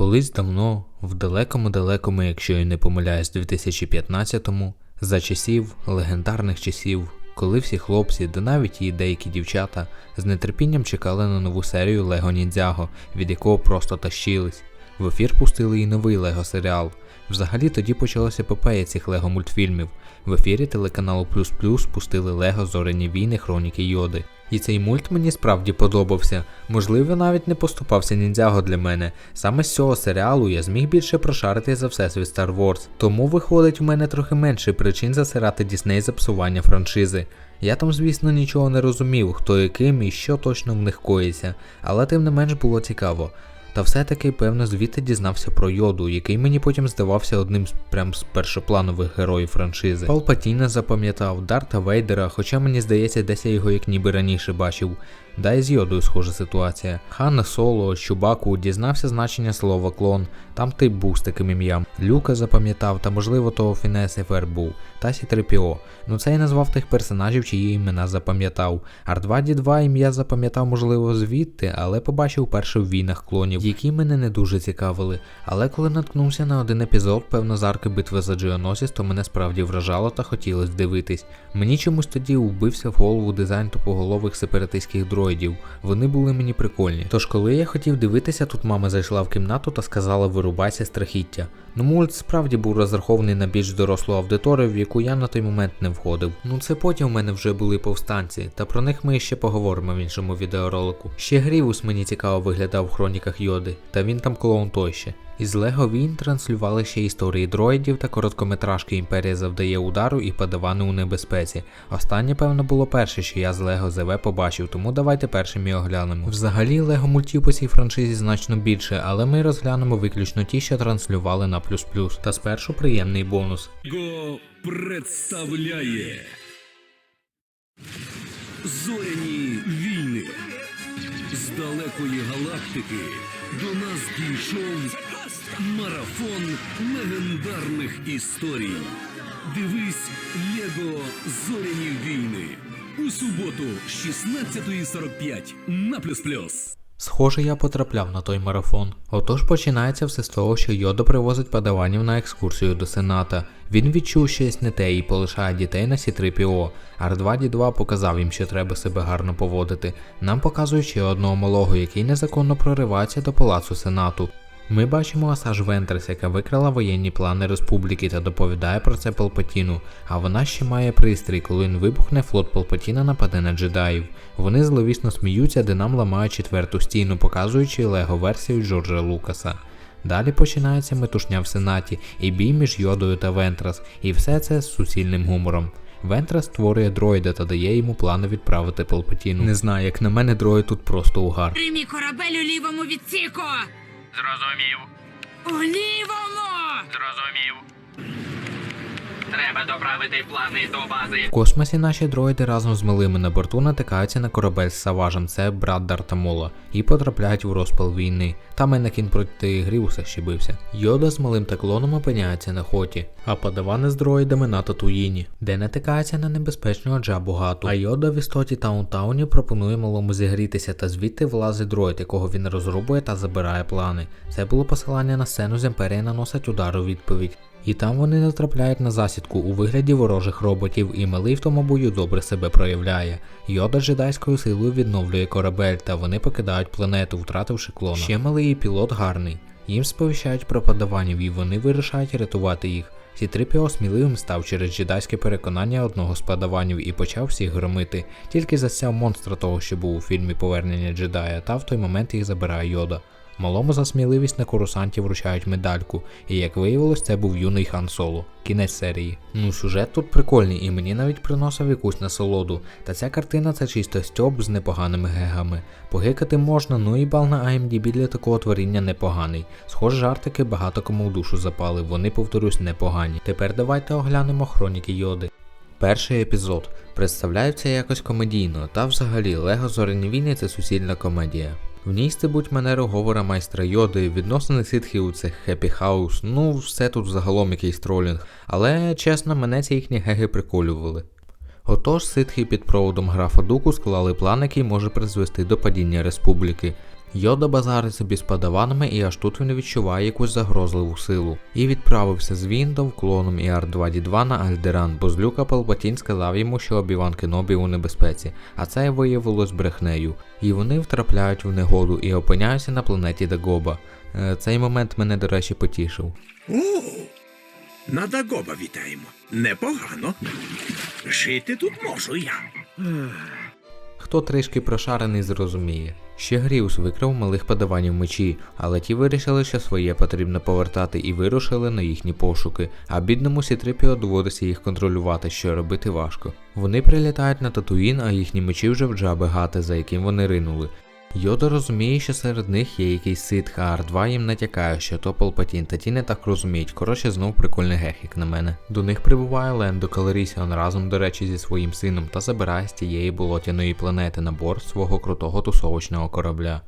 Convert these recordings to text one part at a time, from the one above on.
Колись давно, в далекому-далекому, якщо я не помиляюсь, 2015-му, за часів, легендарних часів, коли всі хлопці, да навіть і деякі дівчата, з нетерпінням чекали на нову серію Лего Ніндзяго, від якого просто тащились. В ефір пустили і новий Лего серіал. Взагалі тоді почалася епопея цих Лего мультфільмів. В ефірі телеканалу Плюс Плюс пустили Лего Зоряні війни Хроніки Йоди. І цей мульт мені справді подобався. Можливо, навіть не поступався ніндзяго для мене. Саме з цього серіалу я зміг більше прошарити за всесвіт Star Wars. Тому виходить в мене трохи менше причин засирати Дісней за псування франшизи. Я там, звісно, нічого не розумів, хто яким і що точно в них коїться, але тим не менш було цікаво. Та все-таки, певно, звідти дізнався про йоду, який мені потім здавався одним з прям з першопланових героїв франшизи. Палпатіна запам'ятав, Дарта Вейдера, хоча мені здається, десь я його як ніби раніше бачив. Да і з йодою схожа ситуація. Хана Соло, Чубаку дізнався значення слова клон, там тип був з таким ім'ям. Люка запам'ятав, та можливо того Фінес Ефер був, та Сі 3 Ну це я назвав тих персонажів, чиї імена запам'ятав. R2D2 ім'я запам'ятав, можливо, звідти, але побачив перше в війнах клонів, які мене не дуже цікавили. Але коли наткнувся на один епізод, певно, з арки битви за Джіоносіс, то мене справді вражало та хотілося дивитись. Мені чомусь тоді вбився в голову дизайн тупоголових сепаратистських дроїдів. Вони були мені прикольні. Тож, коли я хотів дивитися, тут мама зайшла в кімнату та сказала вирубайся страхіття. Ну, мульт справді був розрахований на більш дорослу аудиторію, в яку я на той момент не входив. Ну це потім в мене вже були повстанці, та про них ми ще поговоримо в іншому відеоролику. Ще Грівус мені цікаво виглядав в хроніках Йоди, та він там клоун той ще. Із Лего він транслювали ще історії дроїдів та короткометражки Імперія завдає удару і подавани у небезпеці. Останнє, певно, було перше, що я з Лего ЗВ побачив, тому давайте першим і оглянемо. Взагалі, Лего цій франшизі значно більше, але ми розглянемо виключно ті, що транслювали на плюс плюс. Та спершу приємний бонус. Го представляє Зоряні війни. З далекої галактики до нас дійшов марафон легендарних історій. Дивись Лего Зоряні війни у суботу з 16.45 на плюс плюс. Схоже, я потрапляв на той марафон. Отож починається все з того, що Йода привозить подаванів на екскурсію до Сената. Він відчув щось не те і полишає дітей на Сі3ПО. R2D2 показав їм, що треба себе гарно поводити. Нам показують ще одного малого, який незаконно проривається до палацу Сенату. Ми бачимо Асаж Вентерс, яка викрала воєнні плани республіки та доповідає про це Палпатіну, а вона ще має пристрій, коли він вибухне, флот Палпатіна нападе на джедаїв. Вони зловісно сміються, де нам ламають четверту стіну, показуючи лего-версію Джорджа Лукаса. Далі починається метушня в Сенаті і бій між Йодою та Вентрас, і все це з суцільним гумором. Вентрас створює дроїда та дає йому плани відправити Палпатіну. Не знаю, як на мене, дроїд тут просто угар. Приймі корабель у лівому відсіку! Зрозумів. У Треба доправити плани до бази. В космосі наші дроїди разом з малими на борту натикаються на корабель з Саважем, це брат Дартамола, і потрапляють в розпал війни. Там Енакін проти Грівуса ще бився. Йода з малим та клоном опиняється на хоті, а подавани з дроїдами на Татуїні, де натикається на небезпечного Джабу Гату. А Йода в істоті Таунтауні пропонує малому зігрітися, та звідти влазить дроїд, якого він розрубує та забирає плани. Це було посилання на сцену з імперії наносить удар у відповідь. І там вони натрапляють на засідку у вигляді ворожих роботів, і малий в тому бою добре себе проявляє. Йода джедайською силою відновлює корабель, та вони покидають планету, втративши клона. Ще малий і пілот гарний. Їм сповіщають про подаванів, і вони вирішають рятувати їх. Сі-3PO сміливим став через джедайське переконання одного з подаванів і почав всіх громити. Тільки засяв монстра того, що був у фільмі Повернення джедая, та в той момент їх забирає Йода. Малому за сміливість на курсантів вручають медальку, і як виявилось, це був юний хан Соло. Кінець серії. Ну, сюжет тут прикольний і мені навіть приносив якусь насолоду. Та ця картина це чисто стьоп з непоганими гегами. Погикати можна, ну і бал на IMDb для такого творіння непоганий. Схоже, жартики багато кому в душу запали, вони, повторюсь, непогані. Тепер давайте оглянемо хроніки Йоди. Перший епізод представляється якось комедійно, та взагалі Лего Зоряні війни це суцільна комедія. В ній стебуть манеру говора майстра Йоди, відносини ситхів цих хеппі хаус, ну все тут загалом якийсь тролінг. Але чесно, мене ці їхні геги приколювали. Отож, ситхи під проводом графа Дуку склали план, який може призвести до падіння республіки. Йода базарить собі з падаванами і аж тут він відчуває якусь загрозливу силу. І відправився з Віндом, клоном і R2D2 на Альдеран, бо злюка Палпатін сказав йому, що Обіван Кенобі у небезпеці, а це виявилось брехнею. І вони втрапляють в негоду і опиняються на планеті Дагоба. Е, Цей момент мене, до речі, потішив. О, на Дагоба вітаємо. Непогано. Жити тут можу я. Хто трішки прошарений, зрозуміє. Ще Гріус викрав малих подаванів мечі, але ті вирішили, що своє потрібно повертати і вирушили на їхні пошуки, а бідному Сітрипіо доводиться їх контролювати, що робити важко. Вони прилітають на Татуїн, а їхні мечі вже в джаби гати, за яким вони ринули. Йода розуміє, що серед них є якийсь ситх, а R2 їм натякає, що то Палпатін, та ті не так розуміють. Коротше, знов прикольний гехік на мене. До них прибуває Лендо Калерісіон разом, до речі, зі своїм сином та забирає з тієї болотяної планети на борт свого крутого тусовочного корабля.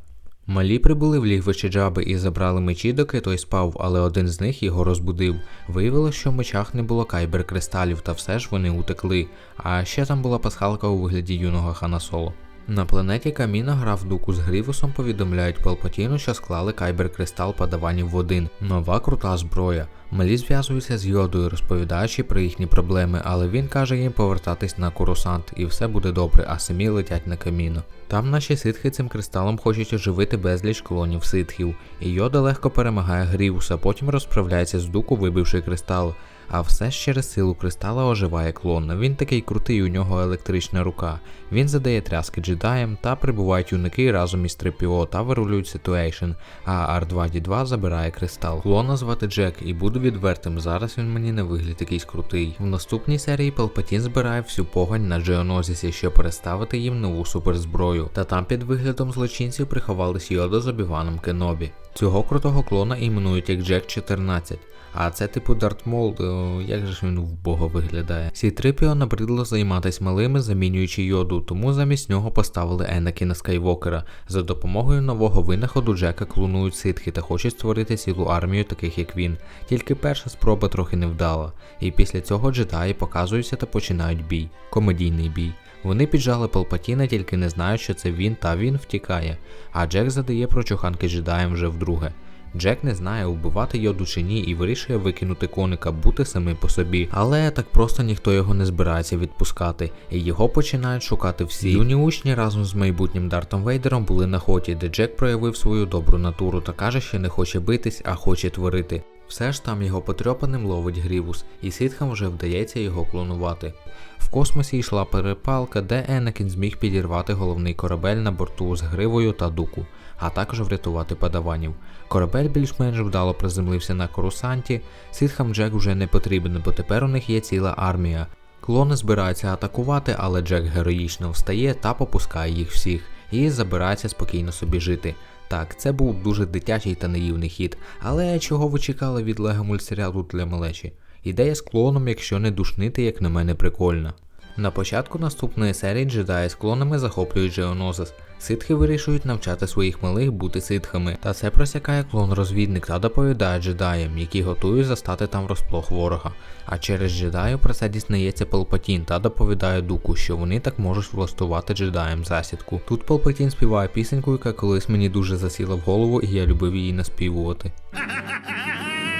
Малі прибули в лігвище Джаби і забрали мечі, доки той спав, але один з них його розбудив. Виявилось, що в мечах не було кайбер кристалів, та все ж вони утекли. А ще там була пасхалка у вигляді юного Хана Соло. На планеті Каміна граф Дуку з Грівусом повідомляють Палпатіну, що склали кайбер-кристал подаванів в один. Нова крута зброя. Малі зв'язуються з йодою, розповідаючи про їхні проблеми, але він каже їм повертатись на курусант, і все буде добре, а самі летять на каміно. Там наші ситхи цим кристалом хочуть оживити безліч клонів ситхів, і йода легко перемагає Грівуса, потім розправляється з дуку, вибивши кристал. А все ж через силу кристала оживає клон. Він такий крутий, у нього електрична рука. Він задає тряски джедаєм та прибувають юники разом із 3PO та вирулюють ситуейшн, а R2D2 забирає кристал. Клона звати Джек, і буду відвертим, зараз він мені на вигляд якийсь крутий. В наступній серії Палпатін збирає всю погань на Джеонозісі, щоб переставити їм нову суперзброю. Та там під виглядом злочинців приховались Йода з Обіваном Кенобі. Цього крутого клона іменують як Джек 14. А це типу Дарт Мол, е, як же ж він вбого виглядає. Сітрипіо набридло займатись малими, замінюючи йоду, тому замість нього поставили Енакіна Скайвокера. За допомогою нового винаходу Джека клонують ситхи та хочуть створити цілу армію таких як він. Тільки перша спроба трохи не вдала. І після цього джедаї показуються та починають бій. Комедійний бій. Вони піджали Палпатіна, тільки не знають, що це він, та він втікає. А Джек задає прочуханки джедаєм вже вдруге. Джек не знає, вбивати йоду чи ні, і вирішує викинути коника, бути самим по собі. Але так просто ніхто його не збирається відпускати, і його починають шукати всі. Юні учні разом з майбутнім Дартом Вейдером були на хоті, де Джек проявив свою добру натуру та каже, що не хоче битись, а хоче творити. Все ж там його потрьопаним ловить Грівус, і ситхам вже вдається його клонувати. В космосі йшла перепалка, де Енакін зміг підірвати головний корабель на борту з гривою та дуку, а також врятувати падаванів. Корабель більш-менш вдало приземлився на корусанті, ситхам Джек вже не потрібен, бо тепер у них є ціла армія. Клони збираються атакувати, але Джек героїчно встає та попускає їх всіх і забирається спокійно собі жити. Так, це був дуже дитячий та наївний хід, але чого ви чекали від лего мультсеріалу для малечі? Ідея з клоном, якщо не душнити, як на мене, прикольна. На початку наступної серії джедаї з клонами захоплюють Джеонозис. Ситхи вирішують навчати своїх малих бути ситхами, та це просякає клон-розвідник та доповідає джедаям, які готують застати там врозплох ворога. А через джедаю про це дізнається Палпатін та доповідає Дуку, що вони так можуть влаштувати джедаям засідку. Тут Палпатін співає пісеньку, яка колись мені дуже засіла в голову, і я любив її наспівувати.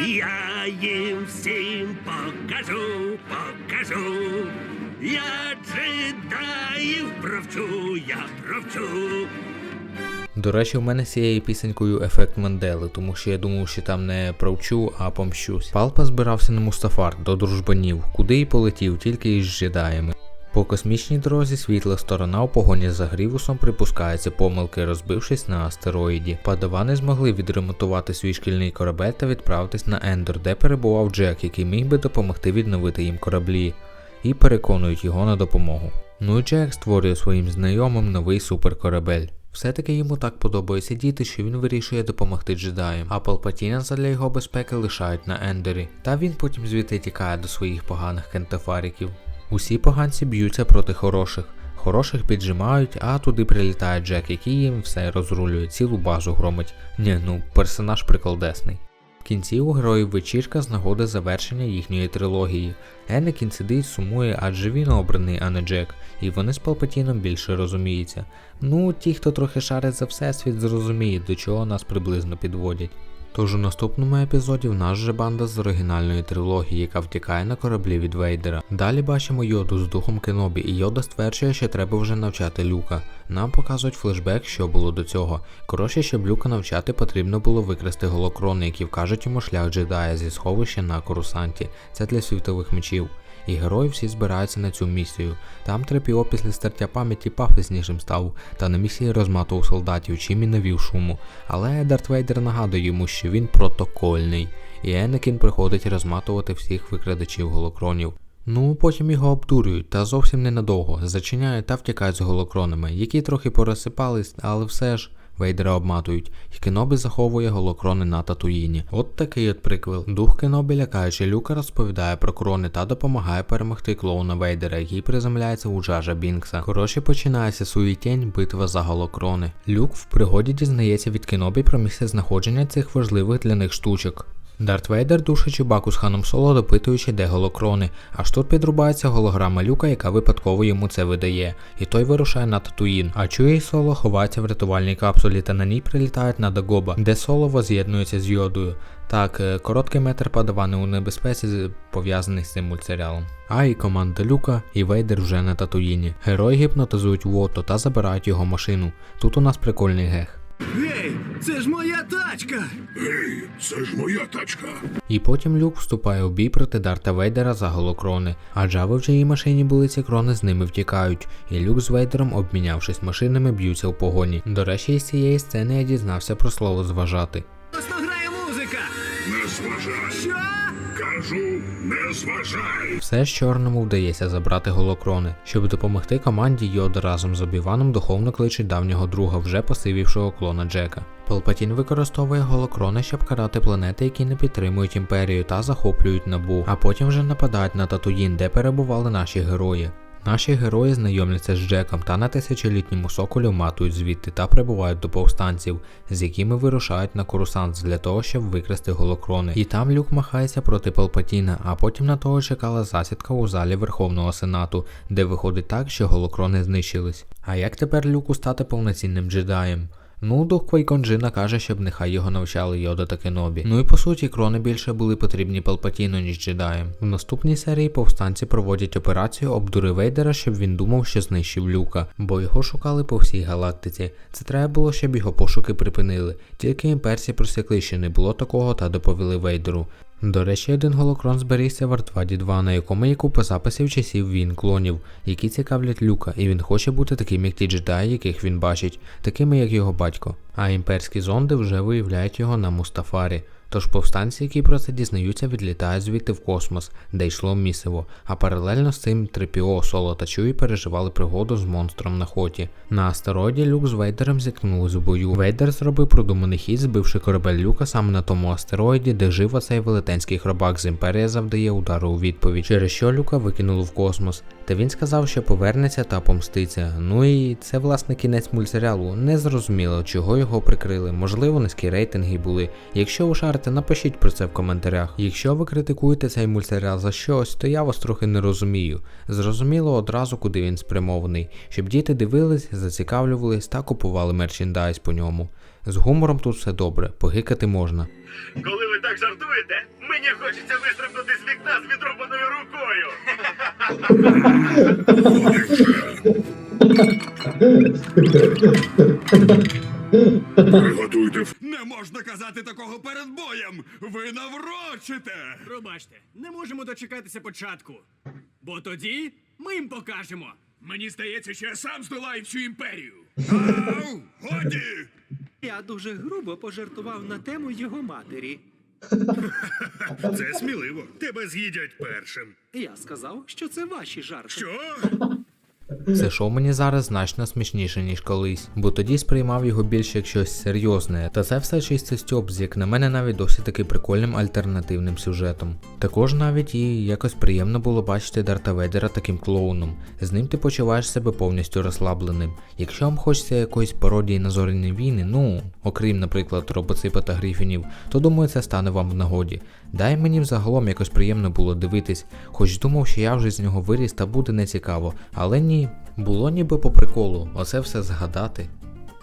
Я їм всім покажу, покажу. Я джедаїв провчу, я провчу. До речі, у мене з цією пісенькою ефект Мандели, тому що я думав, що там не провчу, а помщусь. Палпа збирався на Мустафар до дружбанів, куди й полетів, тільки із джедаями. По космічній дорозі світла сторона у погоні за Грівусом припускається помилки, розбившись на астероїді. Падавани змогли відремонтувати свій шкільний корабель та відправитись на Ендор, де перебував Джек, який міг би допомогти відновити їм кораблі, і переконують його на допомогу. Ну і Джек створює своїм знайомим новий суперкорабель. Все-таки йому так подобається діти, що він вирішує допомогти джедаям, а Палпатіна задля його безпеки лишають на Ендері. Та він потім звідти тікає до своїх поганих кентафаріків. Усі поганці б'ються проти хороших. Хороших піджимають, а туди прилітає Джек, який їм все розрулює, цілу базу громить. Ні, ну персонаж приколдесний. В кінці у героїв вечірка з нагоди завершення їхньої трилогії. Енекін сидить, сумує, адже він обраний, а не Джек, і вони з Палпатіном більше розуміються. Ну, ті, хто трохи шарить за всесвіт, зрозуміють, до чого нас приблизно підводять. Тож у наступному епізоді в нас же банда з оригінальної трилогії, яка втікає на кораблі від Вейдера. Далі бачимо Йоду з духом Кенобі, і Йода стверджує, що треба вже навчати Люка. Нам показують флешбек, що було до цього. Коротше, щоб Люка навчати, потрібно було викрасти голокрони, які вкажуть йому шлях джедая зі сховища на Корусанті. Це для світових мечів. І герої всі збираються на цю місію. Там Трепіо після стертя пам'яті пафіснішим став, та на місії розматував солдатів, чим і навів шуму. Але Дарт Вейдер нагадує йому, що він протокольний, і Енекін приходить розматувати всіх викрадачів голокронів. Ну, потім його обдурюють, та зовсім ненадовго, зачиняють та втікають з голокронами, які трохи порозсипались, але все ж. Вейдера обматують, і Кенобі заховує голокрони на Татуїні. От такий от приквел. Дух Кенобі, лякаючи Люка, розповідає про крони та допомагає перемогти клоуна Вейдера, який приземляється у Джажа Бінкса. Коротше, починається суєтень, битва за голокрони. Люк в пригоді дізнається від Кенобі про місце знаходження цих важливих для них штучок. Дарт Вейдер душить Чубаку з ханом Соло, допитуючи, де голокрони, аж тут підрубається голограма Люка, яка випадково йому це видає, і той вирушає на Татуїн. А Чуї і Соло ховаються в рятувальній капсулі та на ній прилітають на Дагоба, де Соло воз'єднується з йодою. Так, е, короткий метр подавани у небезпеці, пов'язаний з цим мультсеріалом. А і команда Люка, і Вейдер вже на Татуїні. Герої гіпнотизують Вото та забирають його машину. Тут у нас прикольний гех. Гей, це ж моя тачка! Гей, це ж моя тачка. І потім Люк вступає у бій проти Дарта Вейдера за голокрони, а Джави в чиїй машині були ці крони, з ними втікають, і Люк з Вейдером, обмінявшись машинами, б'ються в погоні. До речі, із цієї сцени я дізнався про слово зважати. Просто грає Кажу, не зважай. Все ж чорному вдається забрати голокрони. Щоб допомогти команді, Йода разом з Обіваном духовно кличе давнього друга, вже посивівшого клона Джека. Палпатін використовує голокрони, щоб карати планети, які не підтримують імперію та захоплюють набу, а потім вже нападають на Татуїн, де перебували наші герої. Наші герої знайомляться з Джеком та на тисячолітньому соколі матують звідти та прибувають до повстанців, з якими вирушають на Корусант для того, щоб викрасти голокрони. І там Люк махається проти Палпатіна, а потім на того чекала засідка у залі Верховного Сенату, де виходить так, що голокрони знищились. А як тепер Люку стати повноцінним джедаєм? Ну, дух Квайконджина каже, щоб нехай його навчали Йода та Кенобі. Ну і по суті, крони більше були потрібні Палпатіну, ніж джедаєм. В наступній серії повстанці проводять операцію обдури Вейдера, щоб він думав, що знищив Люка, бо його шукали по всій галактиці. Це треба було, щоб його пошуки припинили. Тільки імперці просекли, що не було такого, та доповіли Вейдеру. До речі, один голокрон зберігся в Артваді 2, на якому є купа записів часів він клонів, які цікавлять Люка, і він хоче бути таким, як ті джедаї, яких він бачить, такими як його батько. А імперські зонди вже виявляють його на Мустафарі. Тож повстанці, які про це дізнаються, відлітають звідти в космос, де йшло місиво, а паралельно з цим Трипіо, Соло та Чуї переживали пригоду з монстром на хоті. На астероїді Люк з Вейдером зіткнулись в бою. Вейдер зробив продуманий хід, збивши корабель Люка саме на тому астероїді, де жив оцей велетенський хробак з імперія завдає удару у відповідь, через що Люка викинуло в космос. Та він сказав, що повернеться та помститься. Ну і це власне кінець мультсеріалу. Не зрозуміло, чого його прикрили. Можливо, низькі рейтинги були. Якщо ви шарите, напишіть про це в коментарях. Якщо ви критикуєте цей мультсеріал за щось, то я вас трохи не розумію. Зрозуміло одразу, куди він спрямований, щоб діти дивились, зацікавлювались та купували мерчендайз по ньому. З гумором тут все добре, погикати можна. Коли ви так жартуєте, мені хочеться вистрибнути з вікна з відрубаною рукою. Приготуйте Не можна казати такого перед боєм! Ви наврочите! Пробачте, не можемо дочекатися початку. Бо тоді ми їм покажемо. Мені здається, що я сам здолаю всю імперію. Ау! Годі! Я дуже грубо пожартував на тему його матері. Це сміливо. Тебе з'їдять першим. Я сказав, що це ваші жарти. Що? Це шоу мені зараз значно смішніше, ніж колись, бо тоді сприймав його більше як щось серйозне, та це все чистий стьоп, з як на мене навіть досить таки прикольним альтернативним сюжетом. Також навіть і якось приємно було бачити Дарта Вейдера таким клоуном. З ним ти почуваєш себе повністю розслабленим. Якщо вам хочеться якоїсь пародії на зоряні війни, ну окрім, наприклад, робоципа та грифінів, то думаю, це стане вам в нагоді. Дай мені взагалом якось приємно було дивитись, хоч думав, що я вже з нього виріс та буде нецікаво, але ні, було ніби по приколу, оце все згадати.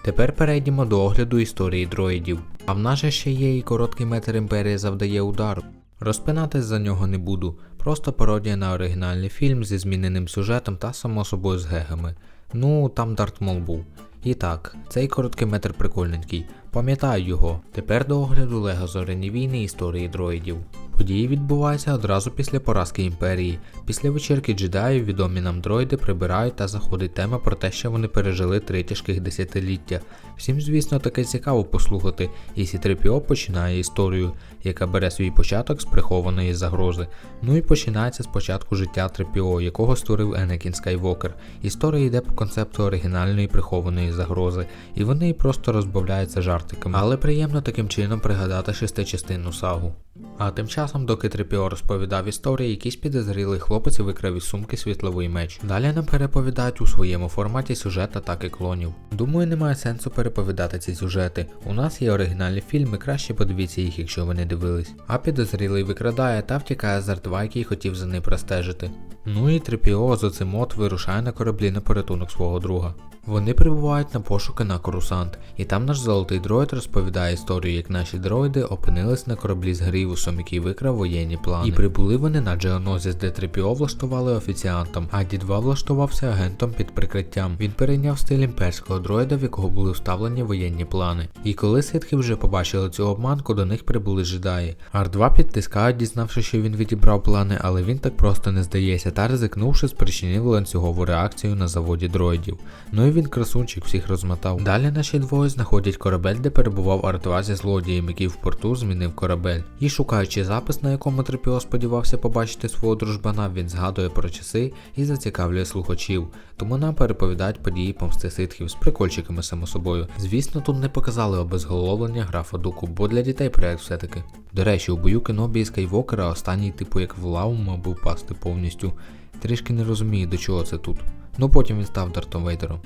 Тепер перейдемо до огляду історії дроїдів. А в нас же ще є і короткий метр імперії завдає удару. Розпинатись за нього не буду, просто пародія на оригінальний фільм зі зміненим сюжетом та само собою з гегами. Ну, там Дарт Мол був. І так, цей короткий метр прикольненький. Пам'ятаю його. Тепер до огляду Лего Зоряні війни історії дроїдів. Події відбуваються одразу після поразки імперії. Після вечірки джедаїв відомі нам дроїди прибирають та заходить тема про те, що вони пережили три тяжких десятиліття. Всім, звісно, таке цікаво послухати, і Сі-3PO починає історію, яка бере свій початок з прихованої загрози. Ну і починається спочатку життя 3PO, якого створив Енекін Скайвокер. Історія йде по концепту оригінальної прихованої загрози, і вони просто розбавляються жартиками. Але приємно таким чином пригадати шестичастинну сагу. А тим часом, доки 3PO розповідав історії, якийсь підозрілий хлопець викрав із сумки світловий меч. Далі нам переповідають у своєму форматі сюжет атаки клонів. Думаю, немає сенсу переповідати ці сюжети. У нас є оригінальні фільми, краще подивіться їх, якщо ви не дивились. А підозрілий викрадає та втікає з Артва, який хотів за ним простежити. Ну і 3PO з оцим от вирушає на кораблі на порятунок свого друга. Вони прибувають на пошуки на Корусант, і там наш золотий дроїд розповідає історію, як наші дроїди опинились на кораблі з Грівусом, який викрав воєнні плани. І прибули вони на Джеонозіс, де 3PO влаштували офіціантом, а D2 влаштувався агентом під прикриттям. Він перейняв стиль імперського дроїда, в якого були вставлені воєнні плани. І коли ситхи вже побачили цю обманку, до них прибули джедаї. Ар-2 підтискають, дізнавши, що він відібрав плани, але він так просто не здається, та ризикнувши, спричинив ланцюгову реакцію на заводі дроїдів. Ну і він красунчик всіх розмотав. Далі наші двоє знаходять корабель, де перебував Артва зі злодієм, який в порту змінив корабель. І шукаючи запис, на якому Трипіо сподівався побачити свого дружбана, він згадує про часи і зацікавлює слухачів. Тому нам переповідають події помсти ситхів з прикольчиками само собою. Звісно, тут не показали обезголовлення графа Дуку, бо для дітей проект все-таки. До речі, у бою Кенобі і Скайвокера останній типу як в лаву мав би впасти повністю. Трішки не розумію, до чого це тут. Ну потім він став Дартом Вейдером.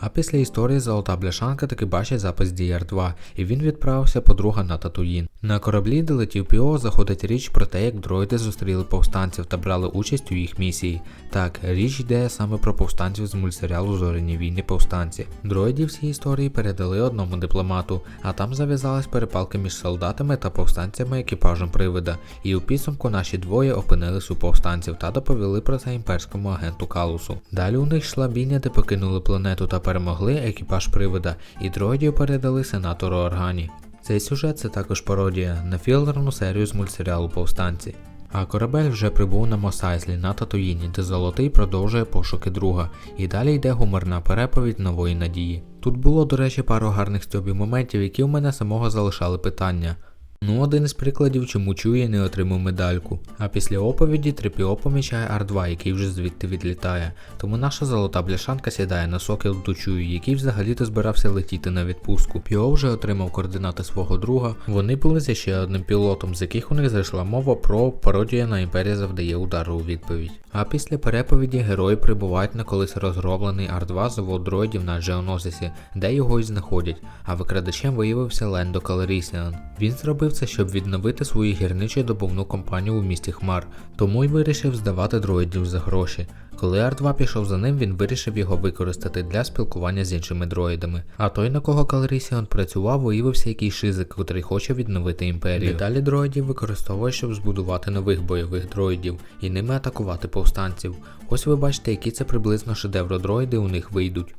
А після історії золота бляшанка таки бачить запис DR2, і він відправився подруга на Татуїн. На кораблі, де летів Піо, заходить річ про те, як дроїди зустріли повстанців та брали участь у їх місії. Так, річ йде саме про повстанців з мультсеріалу Зоряні війни повстанці. Дроїдів в цій історії передали одному дипломату, а там зав'язались перепалки між солдатами та повстанцями екіпажем привида, і у підсумку наші двоє опинились у повстанців та доповіли про це імперському агенту Калусу. Далі у них йшла бійня, де покинули планету та перемогли екіпаж привида, і дроїдів передали сенатору Органі. Цей сюжет це також пародія на філерну серію з мультсеріалу Повстанці. А корабель вже прибув на Мосайзлі на Татуїні, де Золотий продовжує пошуки друга, і далі йде гуморна переповідь нової надії. Тут було, до речі, пару гарних стьобів моментів, які у мене самого залишали питання. Ну, один із прикладів, чому чує не отримав медальку. А після оповіді 3PO помічає R2, який вже звідти відлітає. Тому наша золота бляшанка сідає на сокіл до Чую, який взагалі-то збирався летіти на відпустку. Піо вже отримав координати свого друга. Вони були зі ще одним пілотом, з яких у них зайшла мова про пародію на імперія завдає удару у відповідь. А після переповіді герої прибувають на колись розроблений R2 завод дроїдів на Джеонозисі, де його й знаходять. А викрадачем виявився Лендо Калерісіан. Він зробив це, щоб відновити свою гірничу добувну компанію у місті Хмар, тому й вирішив здавати дроїдів за гроші. Коли R2 пішов за ним, він вирішив його використати для спілкування з іншими дроїдами. А той, на кого Калерісіон працював, виявився якийсь шизик, котрий хоче відновити імперію. Деталі дроїдів використовує, щоб збудувати нових бойових дроїдів і ними атакувати повстанців. Ось ви бачите, які це приблизно шедевродроїди у них вийдуть.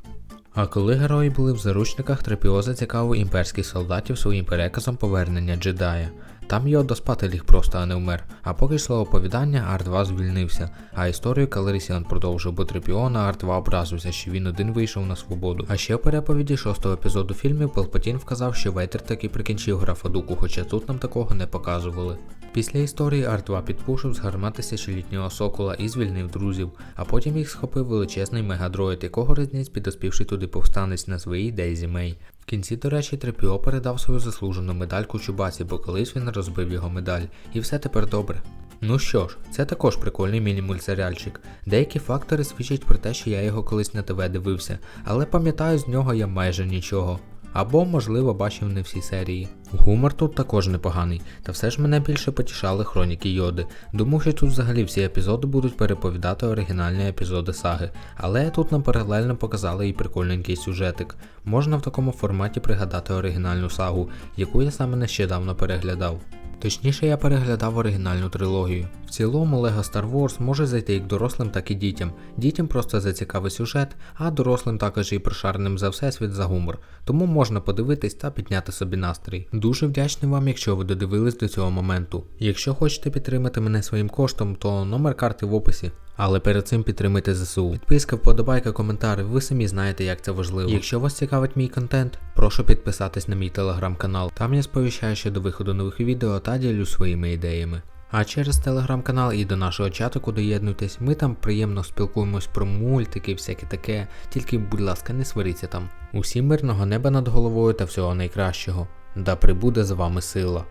А коли герої були в заручниках, Трепіо зацікавив імперських солдатів своїм переказом повернення джедая. Там Йода спати ліг просто, а не вмер. А поки йшло оповідання, Ар-2 звільнився, а історію Калерісіан продовжив, бо Трепіо на Ар-2 образився, що він один вийшов на свободу. А ще в переповіді шостого епізоду фільмів Палпатін вказав, що Вейтер таки прикінчив графа Дуку, хоча тут нам такого не показували. Після історії Ар-2 підпушив з гармат тисячолітнього сокола і звільнив друзів, а потім їх схопив величезний мегадроїд, якого різниць підоспівший туди повстанець на своїй Дейзі Мей. В кінці, до речі, Трепіо передав свою заслужену медальку Чубасі, бо колись він розбив його медаль, і все тепер добре. Ну що ж, це також прикольний міні-мультсеріальчик. Деякі фактори свідчать про те, що я його колись на ТВ дивився, але пам'ятаю з нього я майже нічого. Або, можливо, бачив не всі серії. Гумор тут також непоганий, та все ж мене більше потішали хроніки Йоди. Думав, що тут взагалі всі епізоди будуть переповідати оригінальні епізоди саги, але тут нам паралельно показали і прикольненький сюжетик. Можна в такому форматі пригадати оригінальну сагу, яку я саме нещодавно переглядав. Точніше, я переглядав оригінальну трилогію. В цілому Lego Star Wars може зайти як дорослим, так і дітям. Дітям просто за цікавий сюжет, а дорослим також і прошареним за всесвіт за гумор. Тому можна подивитись та підняти собі настрій. Дуже вдячний вам, якщо ви додивились до цього моменту. Якщо хочете підтримати мене своїм коштом, то номер карти в описі. Але перед цим підтримайте ЗСУ. Підписка, вподобайка, коментар, ви самі знаєте, як це важливо. Якщо вас цікавить мій контент, прошу підписатись на мій телеграм-канал. Там я сповіщаю щодо виходу нових відео та ділюсь своїми ідеями. А через телеграм-канал і до нашого чатику доєднуйтесь, ми там приємно спілкуємось про мультики, всяке таке, тільки, будь ласка, не сваріться там. Усім мирного неба над головою та всього найкращого. Да прибуде з вами сила.